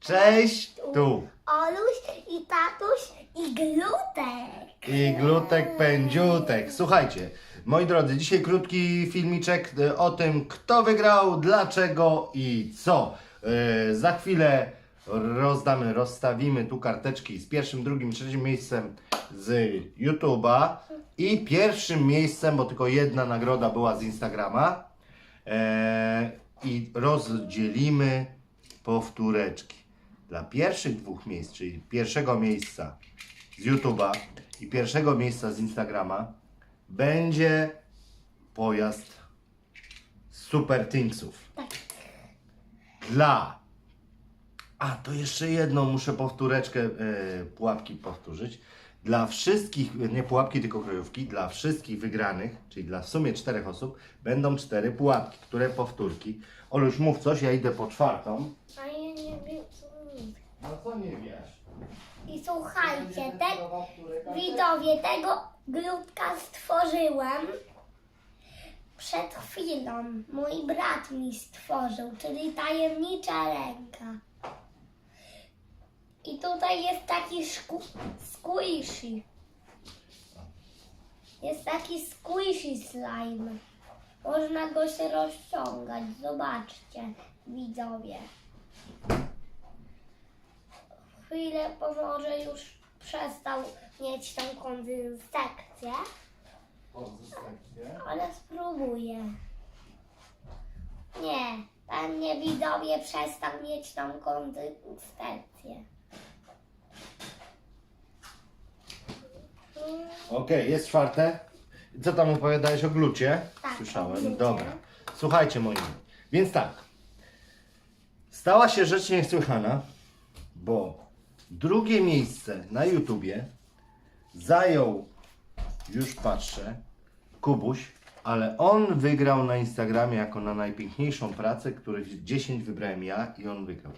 Cześć, tu. Oluś i tatuś i glutek. I glutek pędziutek. Słuchajcie, moi drodzy, dzisiaj krótki filmiczek e, o tym, kto wygrał, dlaczego i co. E, za chwilę rozdamy, rozstawimy tu karteczki z pierwszym, drugim, trzecim miejscem z YouTube'a i pierwszym miejscem, bo tylko jedna nagroda była z Instagrama. E, I rozdzielimy powtóreczki. Dla pierwszych dwóch miejsc, czyli pierwszego miejsca z YouTube'a i pierwszego miejsca z Instagrama będzie pojazd Super Thingsów. Dla. A, to jeszcze jedną muszę powtóreczkę e, pułapki powtórzyć. Dla wszystkich, nie pułapki, tylko kryjówki, dla wszystkich wygranych, czyli dla w sumie czterech osób, będą cztery pułapki, które powtórki. Oluś, mów coś, ja idę po czwartą. A ja nie wiem co. No co nie wiesz? I słuchajcie, te widzowie tego glutka stworzyłem przed chwilą. Mój brat mi stworzył, czyli tajemnicza ręka. I tutaj jest taki szku, squishy. Jest taki squishy slime. Można go się rozciągać. Zobaczcie, widzowie. Chwilę pomoże już przestał mieć tą konsystencję, ale spróbuję. Nie, pewnie widzowie przestał mieć tą konsystencję. Mm, Okej, jest czwarte. Co tam opowiadałeś o glucie? Tak, o Słyszałem. glucie. Dobra. Słuchajcie moi. Więc tak. Stała się rzecz niesłychana, bo drugie miejsce na YouTubie zajął, już patrzę, Kubuś, ale on wygrał na Instagramie jako na najpiękniejszą pracę, których 10 wybrałem ja i on wygrał.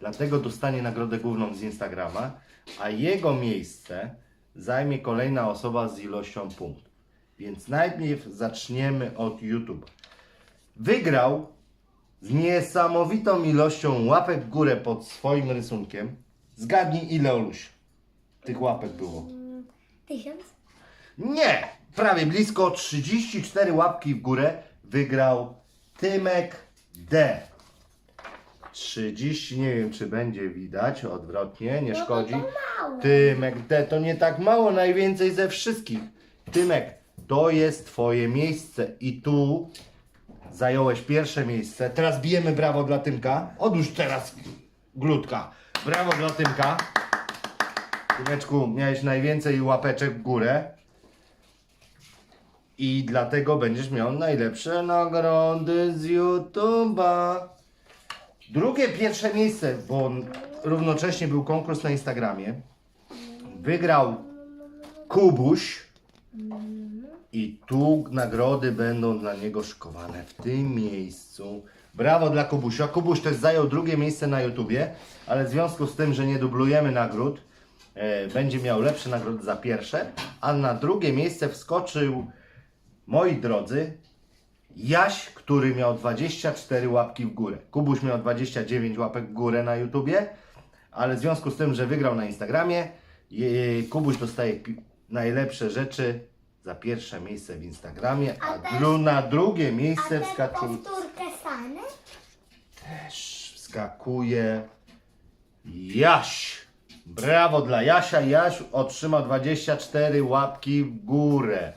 Dlatego dostanie nagrodę główną z Instagrama, a jego miejsce zajmie kolejna osoba z ilością punktów. Więc najpierw zaczniemy od YouTube. Wygrał z niesamowitą ilością łapek w górę pod swoim rysunkiem. Zgadnij ile Oluś tych łapek było. Tysiąc? Nie! Prawie blisko 34 łapki w górę wygrał Tymek D. 30, nie wiem czy będzie widać, odwrotnie, nie No szkodzi. Tymek D to nie tak mało, najwięcej ze wszystkich. Tymek, to jest Twoje miejsce i tu zająłeś pierwsze miejsce. Teraz bijemy brawo dla Tymka. Odłóż teraz glutka. Brawo dla Tymka. Miałeś najwięcej łapeczek w górę. I dlatego będziesz miał najlepsze nagrody z YouTube'a. Drugie, pierwsze miejsce, bo równocześnie był konkurs na Instagramie. Wygrał Kubuś. I tu nagrody będą dla niego szykowane w tym miejscu. Brawo dla Kubusia. Kubuś też zajął drugie miejsce na YouTubie, ale w związku z tym, że nie dublujemy nagród, e, będzie miał lepsze nagrody za pierwsze, a na drugie miejsce wskoczył, moi drodzy, Jaś, który miał 24 łapki w górę. Kubuś miał 29 łapek w górę na YouTubie, ale w związku z tym, że wygrał na Instagramie, je- Kubuś dostaje najlepsze rzeczy za pierwsze miejsce w Instagramie, a, A dru- na drugie miejsce tę wskakuje, powtórkę Sany? też wskakuje Jaś. Brawo dla Jasia. Jaś otrzymał 24 łapki w górę.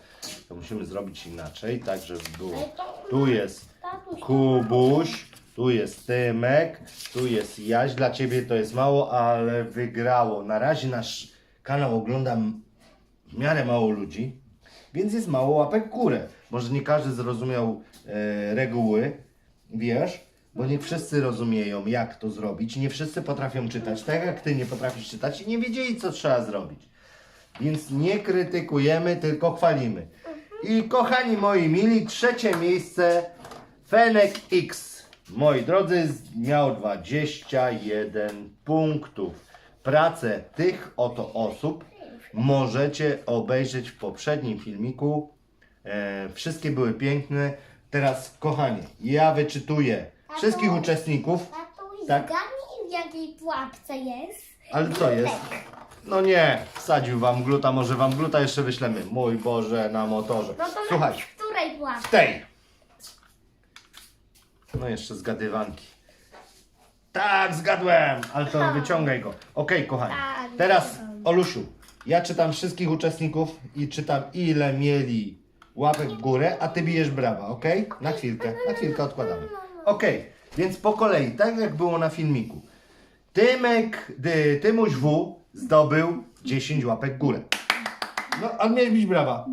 To musimy zrobić inaczej, tak żeby było. Tu jest Kubuś, tu jest Tymek, tu jest Jaś. Dla Ciebie to jest mało, ale wygrało. Na razie nasz kanał ogląda w miarę mało ludzi, więc jest mało łapek w górę. Może nie każdy zrozumiał e, reguły, wiesz, bo nie wszyscy rozumieją, jak to zrobić. Nie wszyscy potrafią czytać, tak jak Ty nie potrafisz czytać i nie wiedzieli, co trzeba zrobić. Więc nie krytykujemy, tylko chwalimy. I kochani moi mili, trzecie miejsce Fenek X. Moi drodzy, miał 21 punktów. Pracę tych oto osób możecie obejrzeć w poprzednim filmiku. E, wszystkie były piękne. Teraz, kochani, ja wyczytuję wszystkich uczestników. Tatuś, Tak. zgadnij w jakiej pułapce jest? Ale co jest? No nie, wsadził wam gluta, może wam gluta jeszcze wyślemy. Mój Boże, na motorze. No to Słuchaj, w której pułapce? w tej. No jeszcze zgadywanki. Tak, zgadłem, ale to wyciągaj go. Okej, kochani. Tak, Teraz, wyciągam. Olusiu, ja czytam wszystkich uczestników i czytam ile mieli łapek w górę, a ty bijesz brawa, okej? Na chwilkę, na chwilkę odkładamy. Okej, więc po kolei, tak jak było na filmiku. Tymek, dy, Tymuś W zdobył 10 łapek górę. No, a miałeś bić brawa.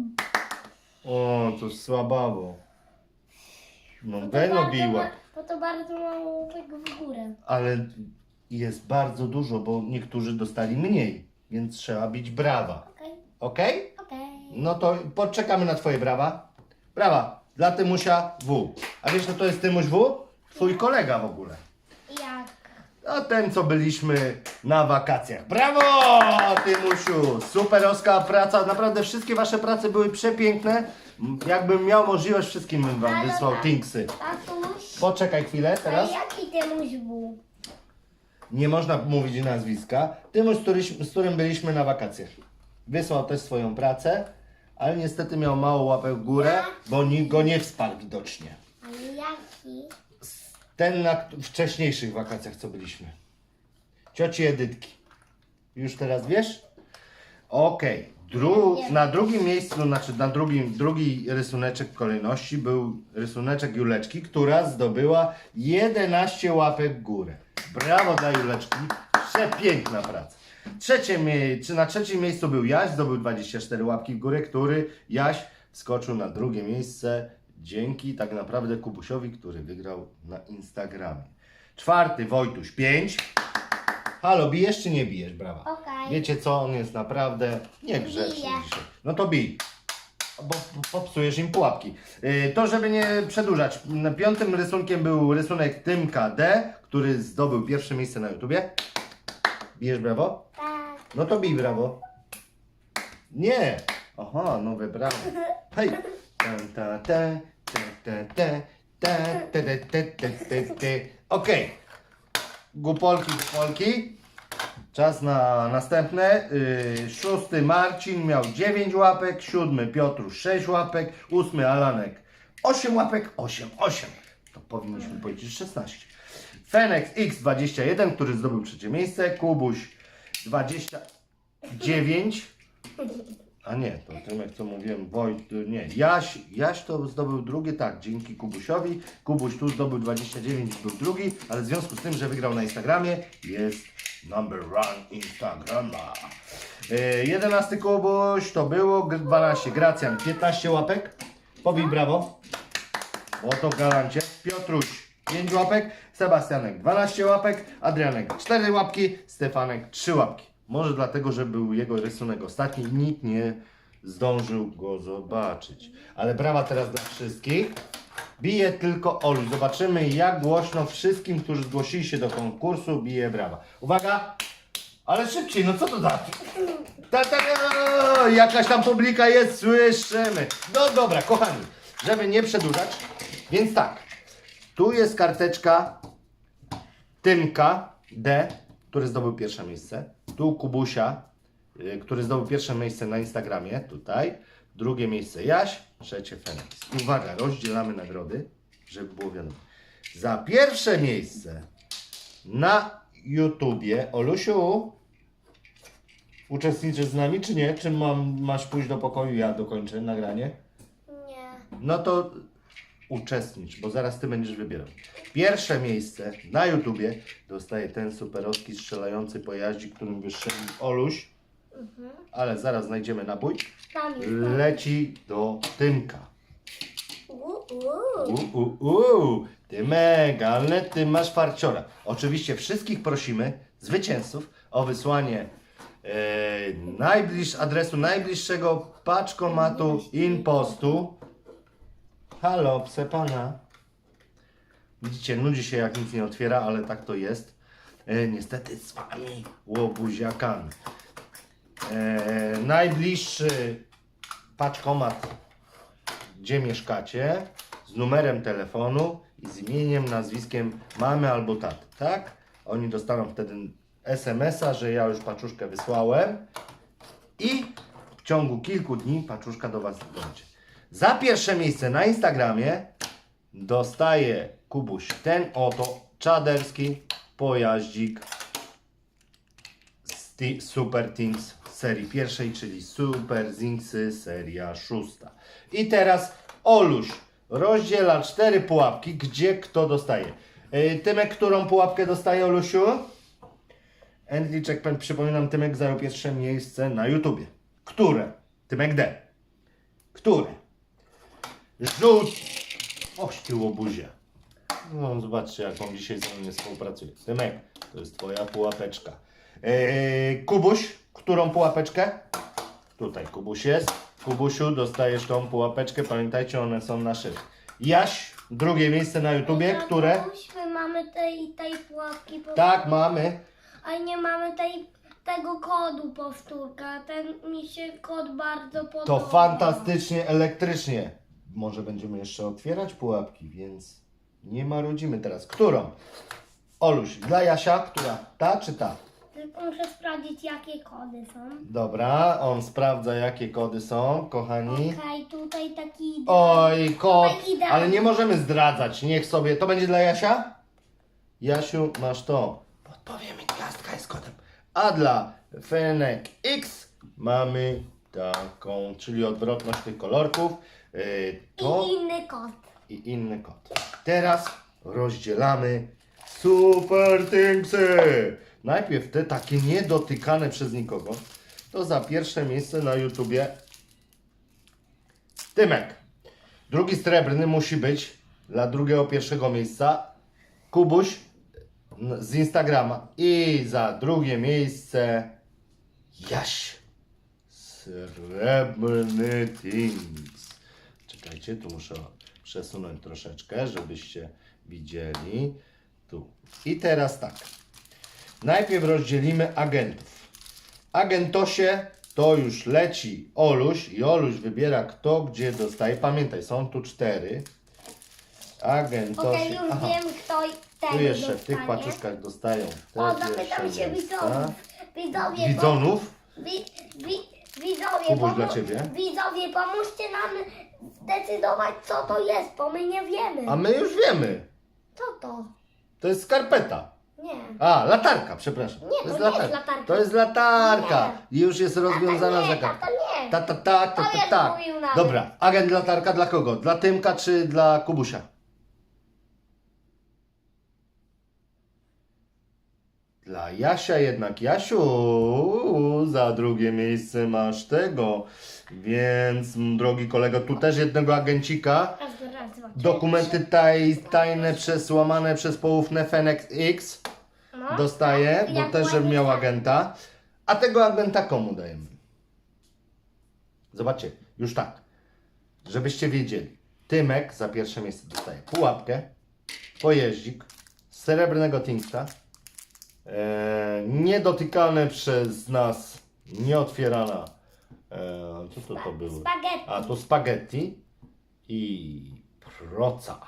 O, to słabawo. No, Beno biła. Bo to bardzo mało łapek w górę. Ale jest bardzo dużo, bo niektórzy dostali mniej, więc trzeba bić brawa. Okej, okej. No to poczekamy na twoje brawa. Brawa dla Tymusia W. A wiesz, kto to jest Tymuś W? Twój kolega w ogóle. Jak? No ten, co byliśmy na wakacjach. Brawo, Tymusiu! Superowska praca. Naprawdę wszystkie wasze prace były przepiękne. Jakbym miał możliwość, wszystkim bym wam wysłał. Tinksy. Tatuś? Poczekaj chwilę Ale teraz. jaki Tymuś był? Nie można mówić nazwiska. Tymuś, z, którym byliśmy na wakacjach. Wysłał też swoją pracę, ale niestety miał mało łapek w górę, bo nikt go nie wsparł widocznie. Ale jaki? Ten na wcześniejszych wakacjach, co byliśmy. Cioci Edytki. Już teraz wiesz? Okej. Dru- na drugim miejscu, znaczy na drugim, drugi rysuneczek kolejności był rysuneczek Juleczki, która zdobyła 11 łapek w górę. Brawo dla Juleczki. Przepiękna praca. Trzecie mie- czy na trzecim miejscu był Jaś, zdobył 24 łapki w górę, który Jaś wskoczył na drugie miejsce dzięki tak naprawdę Kubusiowi, który wygrał na Instagramie. Czwarty Wojtuś 5. Halo, bijesz czy nie bijesz? Brawa. Okej. Wiecie co, on jest naprawdę niegrzeczny Biję. dzisiaj. No to bij. Bo popsujesz im pułapki. Yy, To, żeby nie przedłużać. m, Piątym rysunkiem był rysunek Tymka D, który zdobył pierwsze miejsce na YouTubie. Bijesz brawo? Tak. No to bij brawo. Nie. Aha, nowe brawo. Hej. Ta, ta, ta, ta, ta, ta, ta, ta, ta, ta, ta. Gupolki, gupolki. Czas na następne. Yy, szósty Marcin miał 9 łapek, siódmy Piotrusz 6 łapek, ósmy Alanek 8 łapek, 8, 8. To powinniśmy powiedzieć 16. Fenex X21, który zdobył trzecie miejsce, Kubuś 29. A nie, to tym jak to mówiłem, Wojt, nie, Jaś, Jaś to zdobył drugie, tak, dzięki Kubusiowi. Kubuś tu zdobył 29, był drugi, ale w związku z tym, że wygrał na Instagramie, jest number one Instagrama. E, 11 Kubuś to było, G- 12 Gracjan, 15 łapek. Pobij brawo. O to galancie. Piotruś 5 łapek, Sebastianek 12 łapek, Adrianek 4 łapki, Stefanek 3 łapki. Może dlatego, że był jego rysunek ostatni i nikt nie zdążył go zobaczyć. Ale brawa teraz dla wszystkich. Bije tylko Olu. Zobaczymy jak głośno wszystkim, którzy zgłosili się do konkursu, bije brawa. Uwaga! Ale szybciej, no co to da? Ta, ta, ta, jakaś tam publika jest, słyszymy. No dobra, kochani, żeby nie przedłużać, więc tak, tu jest karteczka Tymka D, który zdobył pierwsze miejsce. Tu Kubusia, y, który zdobył pierwsze miejsce na Instagramie, tutaj. Drugie miejsce Jaś, trzecie Fenix. I Uwaga, rozdzielamy nagrody, żeby było wiadomo. Za pierwsze miejsce na YouTubie, Olusiu, uczestniczysz z nami, czy nie? Czy mam, masz pójść do pokoju, ja dokończę nagranie? Nie. No to uczestnicz, bo zaraz ty będziesz wybierał. Pierwsze miejsce na YouTubie dostaje ten superowski strzelający pojaździk, którym wystrzelił Oluś, ale zaraz znajdziemy nabój. Tam jest. Leci do Tymka. Uuu. U, u, u, Tymek, ale ty masz farciora. Oczywiście wszystkich prosimy, zwycięzców, o wysłanie e, najbliż, adresu najbliższego paczkomatu impostu. Halo, pse pana. Widzicie, nudzi się jak nic nie otwiera, ale tak to jest. E, niestety z wami łobuziakami. E, najbliższy paczkomat gdzie mieszkacie, z numerem telefonu i z imieniem, nazwiskiem mamy albo taty, tak? Oni dostaną wtedy SMS-a, że ja już paczuszkę wysłałem i w ciągu kilku dni paczuszka do Was dojdzie. Za pierwsze miejsce na Instagramie dostaje Kubuś ten oto czaderski pojaździk z Super Things serii pierwszej, czyli Super Zingsy seria szósta. I teraz Oluś rozdziela cztery pułapki, gdzie kto dostaje. Yy, Tymek, którą pułapkę dostaje Olusiu? Andy Checkpoint, przypominam, Tymek zajął pierwsze miejsce na YouTubie. Które? Tymek D. Które? Żółt... Oś ty łobuzie. No zobaczcie, jak on dzisiaj ze mną współpracuje. Tymek, to jest twoja pułapeczka. Eee, Kubuś, którą pułapeczkę? Tutaj Kubuś jest. Kubusiu, dostajesz tą pułapeczkę. Pamiętajcie, one są nasze. Jaś, drugie miejsce na YouTubie, które? Tatuś, My mamy tej, tej pułapki, po- Tak, mamy. a nie mamy tej, tego kodu powtórka. Ten mi się kod bardzo podoba. To fantastycznie elektrycznie. Może będziemy jeszcze otwierać pułapki, więc nie marudzimy teraz. Którą? Oluś, dla Jasia, która? Ta czy ta? Tylko muszę sprawdzić, jakie kody są. Dobra, on sprawdza jakie kody są, kochani. Okej, tutaj taki... Oj, kod, Tutaj idealnie. ale nie możemy zdradzać, niech sobie, to będzie dla Jasia? Jasiu, masz to. Podpowie mi, gwiazdka jest kodem. A dla Fenek X mamy taką, czyli odwrotność tych kolorków. Yy, to I inny kod. i inny kod. Teraz rozdzielamy Super Thingsy. Najpierw te takie niedotykane przez nikogo. To za pierwsze miejsce na YouTubie Tymek. Drugi srebrny musi być dla drugiego pierwszego miejsca Kubuś n- z Instagrama. I za drugie miejsce Jaś. Srebrny Things. Czekajcie, tu muszę przesunąć troszeczkę, żebyście widzieli. Tu. I teraz tak. Najpierw rozdzielimy agentów. Agentosie to już leci Oluś i Oluś wybiera kto gdzie dostaje. Pamiętaj, są tu cztery. Agentosie. Okej, już Aha, wiem, kto tego tu jeszcze w tych dostanie. paczuszkach dostają te O, zapytam się widzów. Widzowie, Widzonów. Pom- wi, wi, widzowie, Kubuś dla ciebie. widzowie, pomóżcie nam zdecydować, co to jest, bo my nie wiemy. A my już wiemy. Co to? To jest skarpeta. Nie. A, latarka, przepraszam. Nie, to nie jest latarka. To jest latarka. I już jest rozwiązana nie, zagadka. tata nie. Ta, ta, ta, ta, ta, Powiedz, ta. mówił nawet. Dobra, agent latarka dla kogo? Dla Tymka czy dla Kubusia? Dla Jasia jednak. Jasiu, za drugie miejsce masz tego. Więc, drogi kolego, tu też jednego agencika. Raz, dwa, raz, dwa, trzy, Dokumenty taj, tajne przesłamane przez poufne Fenex X No, dostaje, bo jak też, żeby ładnie miał agenta. A tego agenta komu dajemy? Zobaczcie, już tak. Żebyście wiedzieli. Tymek za pierwsze miejsce dostaje pułapkę, pojeździk, srebrnego Tinksa, e, niedotykane przez nas, nieotwierana, e, co to to było? Spaghetti. A to spaghetti i proca.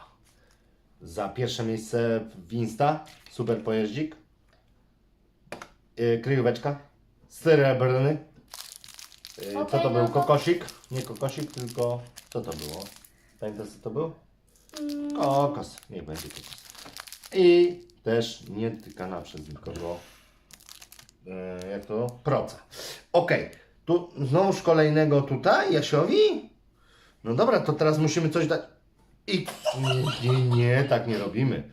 Za pierwsze miejsce w Insta, super pojeździk. Yy, kryjóweczka, srebrny. Yy, co to no był? Kokosik? Nie kokosik, tylko co to było? Pamiętasz co to był? Mm, Kokos, niech będzie kokos. I też nie tykana przez nikogo. E, jak to? Proca. Okej, tu znowuż kolejnego tutaj, Jasiowi? No dobra, to teraz musimy coś dać. I nie, nie, nie, tak nie robimy.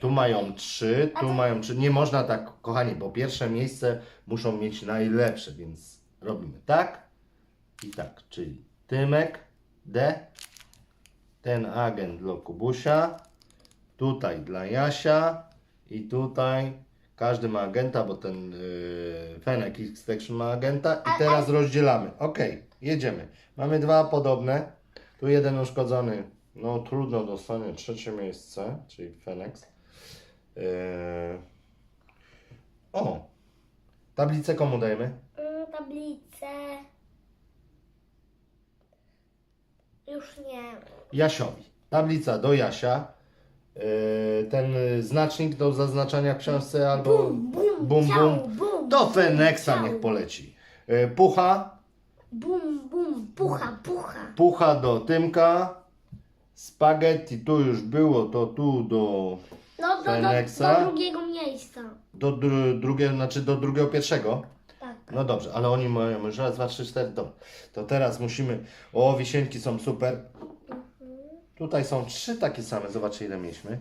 Tu mają trzy, tu mają trzy. Nie można tak, kochani, bo pierwsze miejsce muszą mieć najlepsze, więc robimy tak i tak, czyli Tymek, D, ten agent dla Kubusia, tutaj dla Jasia i tutaj każdy ma agenta, bo ten yy, Fenek X-Section ma agenta i teraz rozdzielamy. Ok, jedziemy. Mamy dwa podobne. Tu jeden uszkodzony, no trudno dostanie trzecie miejsce, czyli Fenex. Yy... O! Tablicę komu dajemy? mm, Tablicę. Już nie. Jasiowi. Tablica do Jasia. E, ten znacznik do zaznaczania w książce albo Bum, bum, bum, ciao, bum. Do Feneksa ciao. niech poleci. E, Pucha, Bum, bum, pucha, pucha. pucha do Tymka. Spaghetti tu już było, to tu do, No do, do, Feneksa. do drugiego miejsca. do dru, drugiego, znaczy do drugiego pierwszego. Tak. No dobrze, ale oni mają już raz, dwa, trzy, cztery, dobra. To teraz musimy, o wisienki są super. Tutaj są trzy takie same, zobaczcie ile mieliśmy.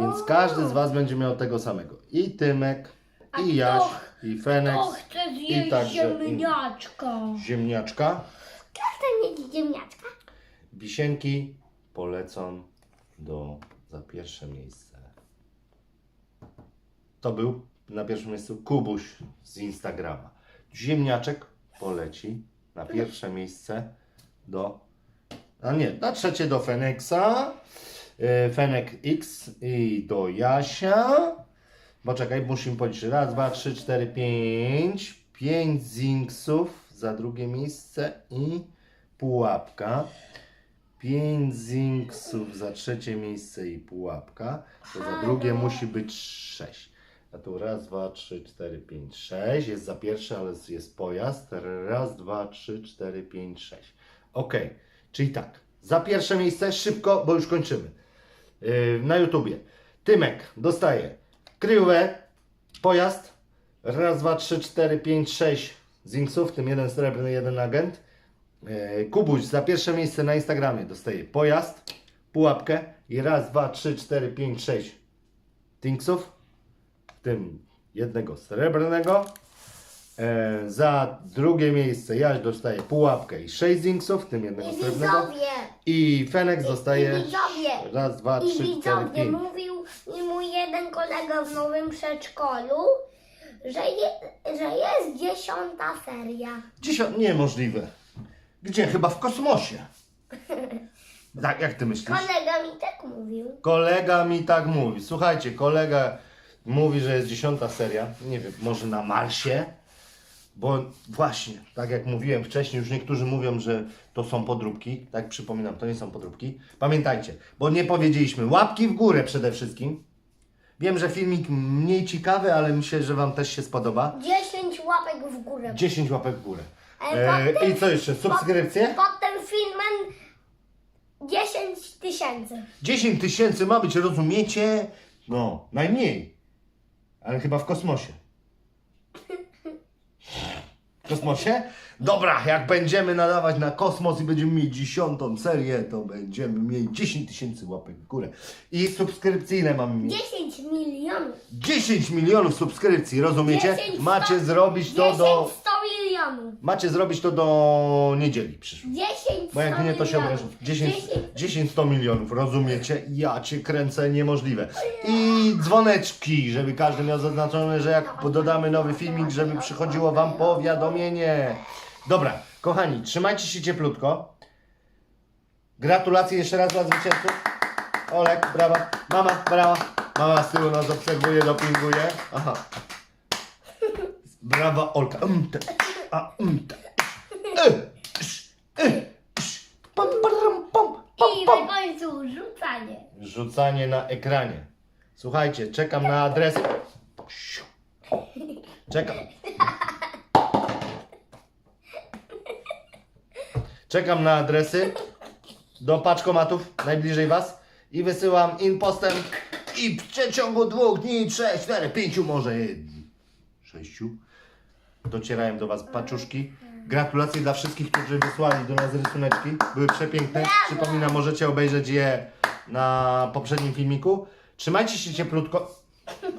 Więc każdy z Was będzie miał tego samego. I Tymek, A i Jaś, i chcę zjeść także- ziemniaczka. ziemniaczka. Chcę mieć ziemniaczka. Wisienki polecą do, za pierwsze miejsce. To był na pierwszym miejscu Kubuś z Instagrama. Ziemniaczek poleci na pierwsze miejsce do, a nie, na trzecie do Fenexa, yy, Fenek X i do Jasia. Poczekaj, musimy policzyć. Raz, dwa, trzy, cztery, pięć. Pięć zinksów za drugie miejsce i pułapka. 5 zinksów za trzecie miejsce i pułapka. To za drugie musi być 6. A tu raz, dwa, trzy, cztery, pięć, sześć. Jest za pierwsze, ale jest pojazd. Raz, dwa, trzy, cztery, pięć, sześć. Ok, czyli tak. Za pierwsze miejsce szybko, bo już kończymy. Yy, na YouTubie. Tymek dostaje kryjówę, pojazd. Raz, dwa, trzy, cztery, pięć, sześć zinksów, w tym jeden srebrny, jeden agent. E, Kubuś za pierwsze miejsce na Instagramie dostaje pojazd, pułapkę i raz, dwa, trzy, cztery, pięć, sześć tinksów, w tym jednego srebrnego. E, za drugie miejsce Jaś dostaje pułapkę i sześć zinksów, w tym jednego I srebrnego. widzowie. I Fenex I dostaje widzowie. raz, dwa, I trzy, cztery, widzowie, pięć. mówił mi mój jeden kolega w nowym przedszkolu, że, je, że jest dziesiąta seria. Dziesiąt, niemożliwe. Gdzie? Chyba w kosmosie. Tak, jak ty myślisz? Kolega mi tak mówił. Kolega mi tak mówi. Słuchajcie, kolega mówi, że jest dziesiąta seria. Nie wiem, może na Marsie. Bo właśnie, tak jak mówiłem wcześniej, już niektórzy mówią, że to są podróbki. Tak przypominam, to nie są podróbki. Pamiętajcie, bo nie powiedzieliśmy łapki w górę przede wszystkim. Wiem, że filmik mniej ciekawy, ale myślę, że Wam też się spodoba. 10 łapek w górę. 10 łapek w górę. E, potem- I co jeszcze? Subskrypcje? Pod tym filmem 10 tysięcy. 10 tysięcy ma być, rozumiecie? No, najmniej. Ale chyba w kosmosie. Kosmosie? Dobra, jak będziemy nadawać na kosmos i będziemy mieć dziesiątą serię, to będziemy mieli 10 tysięcy łapek w górę. I subskrypcyjne mamy mieć. 10 milionów. 10 milionów subskrypcji, rozumiecie? 10, Macie sto- zrobić to 10, do... 100 milionów. Macie zrobić to do niedzieli przyszłej. 10, Bo jak 100 nie, to się obrażę. 10, 10 10 100 milionów, rozumiecie? Ja cię kręcę niemożliwe. I dzwoneczki, żeby każdy miał zaznaczone, że jak dodamy nowy filmik, żeby przychodziło wam powiadomienie. Dobra, kochani, trzymajcie się cieplutko. Gratulacje jeszcze raz dla zwycięzców. Olek, brawa. Mama, brawa. Mama z tyłu nas obserwuje, dopinguje. Aha. Brawa Olka. Um, te, a, um, te. E, sz, e, sz. Pam, param, pam, pam, I pam. na końcu rzucanie. Rzucanie na ekranie. Słuchajcie, czekam na adres. Czekam. Czekam na adresy do paczkomatów najbliżej Was i wysyłam impostem i w przeciągu dwóch dni, trzech, czterech, pięciu, może sześciu docierają do Was paczuszki. Gratulacje dla wszystkich, którzy wysłali do nas rysuneczki. Były przepiękne. Przypominam, możecie obejrzeć je na poprzednim filmiku. Trzymajcie się cieplutko.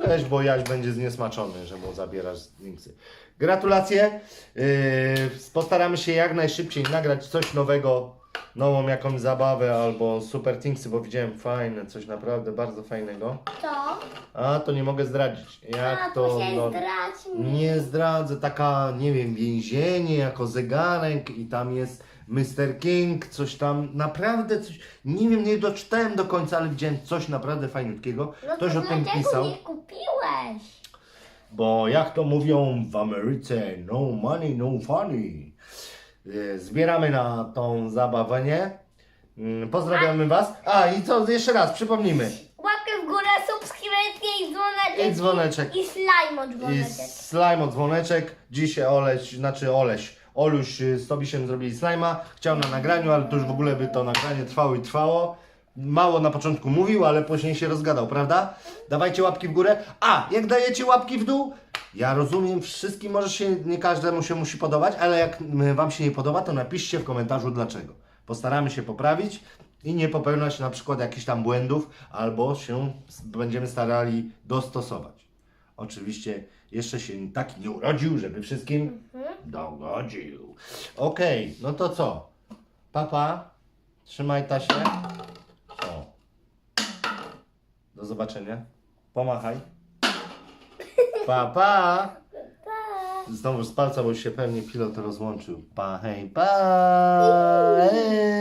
Weź, bo Jaś będzie zniesmaczony, że mu zabierasz linksy. Gratulacje. Yy, postaramy się jak najszybciej nagrać coś nowego, nową jakąś zabawę albo super thingsy, bo widziałem fajne, coś naprawdę bardzo fajnego. To? A, to nie mogę zdradzić. Jak A, to... się no, zdradź mi. nie zdradzę, taka, nie wiem, więzienie jako zegarek i tam jest Mr. King, coś tam, naprawdę coś, nie wiem, nie doczytałem do końca, ale widziałem coś naprawdę fajniutkiego. No Ktoś to o tym dlaczego pisał, nie kupiłeś? Bo jak to mówią w Ameryce, no money, no funny. E, Zbieramy na tą zabawę, nie? Mm, Pozdrawiamy Was. A i co, jeszcze raz, przypomnijmy. Łapkę w górę, subskrypcję i dzwoneczek. I dzwoneczek. I slime od I dzwoneczek. slime od dzwoneczek. Dzisiaj Oleś, znaczy Oleś, Oluś y, z Tobisiem zrobili slajma. Chciał na nagraniu, ale to już w ogóle by to nagranie trwało i trwało. Mało na początku mówił, ale później się rozgadał, prawda? Dawajcie łapki w górę. A, jak dajecie łapki w dół? Ja rozumiem, wszystkim może się, nie każdemu się musi podobać, ale jak Wam się nie podoba, to napiszcie w komentarzu dlaczego. Postaramy się poprawić i nie popełniać na przykład jakichś tam błędów, albo się będziemy starali dostosować. Oczywiście jeszcze się taki nie urodził, żeby wszystkim dogodził. Okej, no to co? Papa, trzymaj taśmę. Do zobaczenia. Pomachaj. Pa, pa. Znowu z palca, bo się pewnie pilot rozłączył. Pa, hej, pa. Hej.